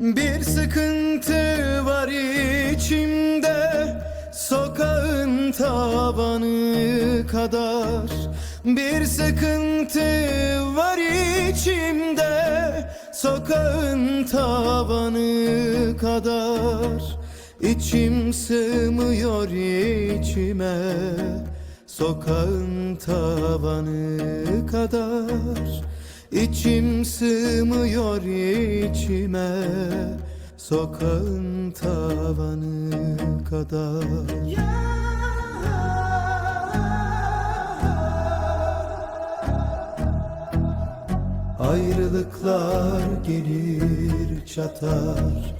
Bir sıkıntı var içimde Sokağın tavanı kadar. Bir sıkıntı Sokağın tavanı kadar İçim sığmıyor içime. Sokağın tavanı kadar İçim sığmıyor içime. Sokağın tavanı kadar Ayrılıklar gelir çatar